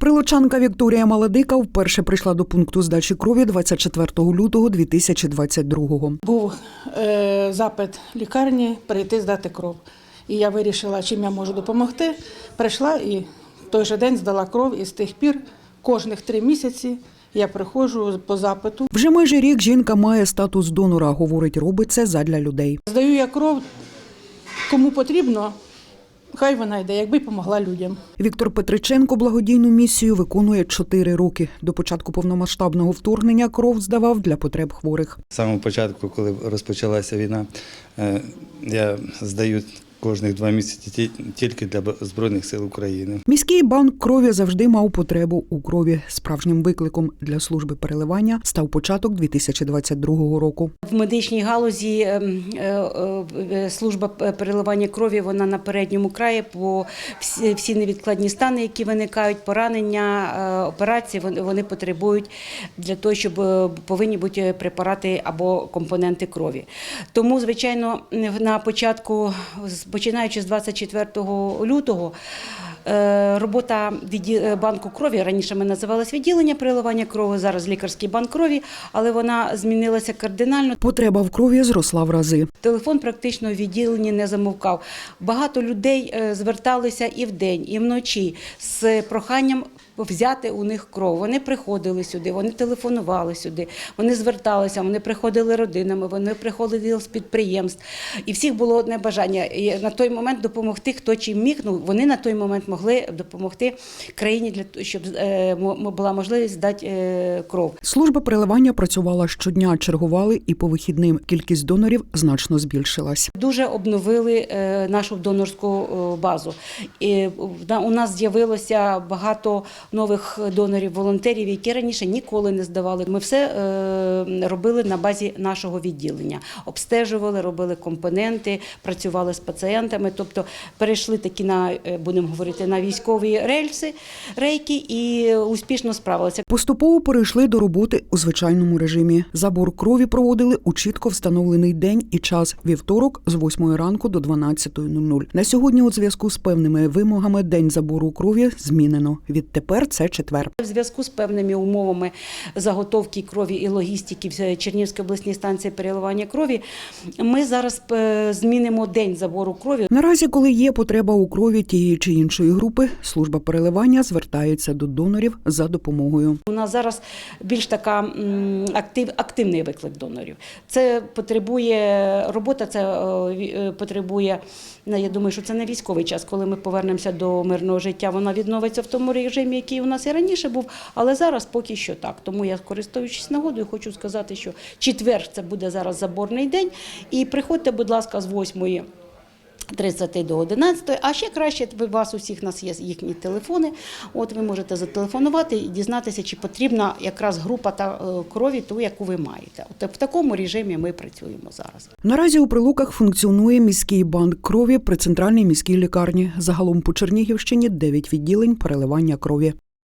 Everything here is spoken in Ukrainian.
Прилучанка Вікторія Маладика вперше прийшла до пункту здачі крові 24 лютого 2022-го. Був е, запит лікарні прийти здати кров. І я вирішила, чим я можу допомогти. Прийшла і в той же день здала кров, і з тих пір кожних три місяці я приходжу по запиту. Вже майже рік жінка має статус донора. Говорить, робить це задля людей. Здаю я кров, кому потрібно, хай вона йде, якби допомогла помогла людям. Віктор Петриченко благодійну місію виконує 4 роки. До початку повномасштабного вторгнення кров здавав для потреб хворих. З самого початку, коли розпочалася війна, е, я здаю кожних два місяці ті- тільки для Збройних сил України. Міський банк крові завжди мав потребу у крові. Справжнім викликом для служби переливання став початок 2022 року. В медичній галузі ем, е, е, служба переливання крові вона на передньому краї, бо всі, всі невідкладні стани, які виникають, поранення, е, операції, вони, вони потребують для того, щоб е, повинні бути препарати або компоненти крові. Тому, звичайно, на початку, з- починаючи з 24 лютого. е, Робота відді- е, банку крові раніше ми називалась відділення переливання крові, зараз лікарський банк крові, але вона змінилася кардинально. Потреба в крові зросла в рази. Телефон практично в відділенні не замовкав. Багато людей е, зверталися і вдень, і вночі з проханням взяти у них кров. Вони приходили сюди, вони телефонували сюди, вони зверталися, вони приходили родинами, вони приходили з підприємств. І всіх було одне бажання і на той момент допомогти, хто чим міг. Ну вони на той момент могли допомогти країні для того, щоб е, була можливість здати е, кров. Служба переливання працювала щодня, чергували і по вихідним. Кількість донорів значно збільшилась. Дуже обновили е, нашу донорську базу. І у нас з'явилося багато нових донорів, волонтерів, які раніше ніколи не здавали. Ми все е, робили на базі нашого відділення. Обстежували, робили компоненти, працювали з пацієнтами. Тобто перейшли такі на е, будемо говорити на військові рельси, рейки і успішно справилися. Поступово перейшли до роботи у звичайному режимі. Забор крові проводили у чітко встановлений день і час вівторок з 8 ранку до 12.00. На сьогодні, у зв'язку з певними вимогами, день забору крові змінено. Відтепер це четвер. В зв'язку з певними умовами заготовки крові і логістики в Чернівській обласній станції переливання крові, ми зараз е, змінимо день забору крові. Наразі, коли є потреба у крові тієї чи іншої групи, служба переливання звертається до донорів за допомогою. У нас зараз більш така актив, активний виклик донорів. Це потребує робота, це е, е, потребує. Я думаю, що це не військовий час, коли ми повернемося до мирного життя. Вона відновиться в тому режимі, який у нас і раніше був. Але зараз поки що так. Тому я, користуючись нагодою, хочу сказати, що четвер це буде зараз заборний день. І приходьте, будь ласка, з 8 30 до 11, а ще краще у вас усіх нас є їхні телефони. От ви можете зателефонувати і дізнатися, чи потрібна якраз група та е, крові, ту, яку ви маєте. От в такому режимі ми працюємо зараз. Наразі у прилуках функціонує міський банк крові при центральній міській лікарні. Загалом по Чернігівщині 9 відділень переливання крові.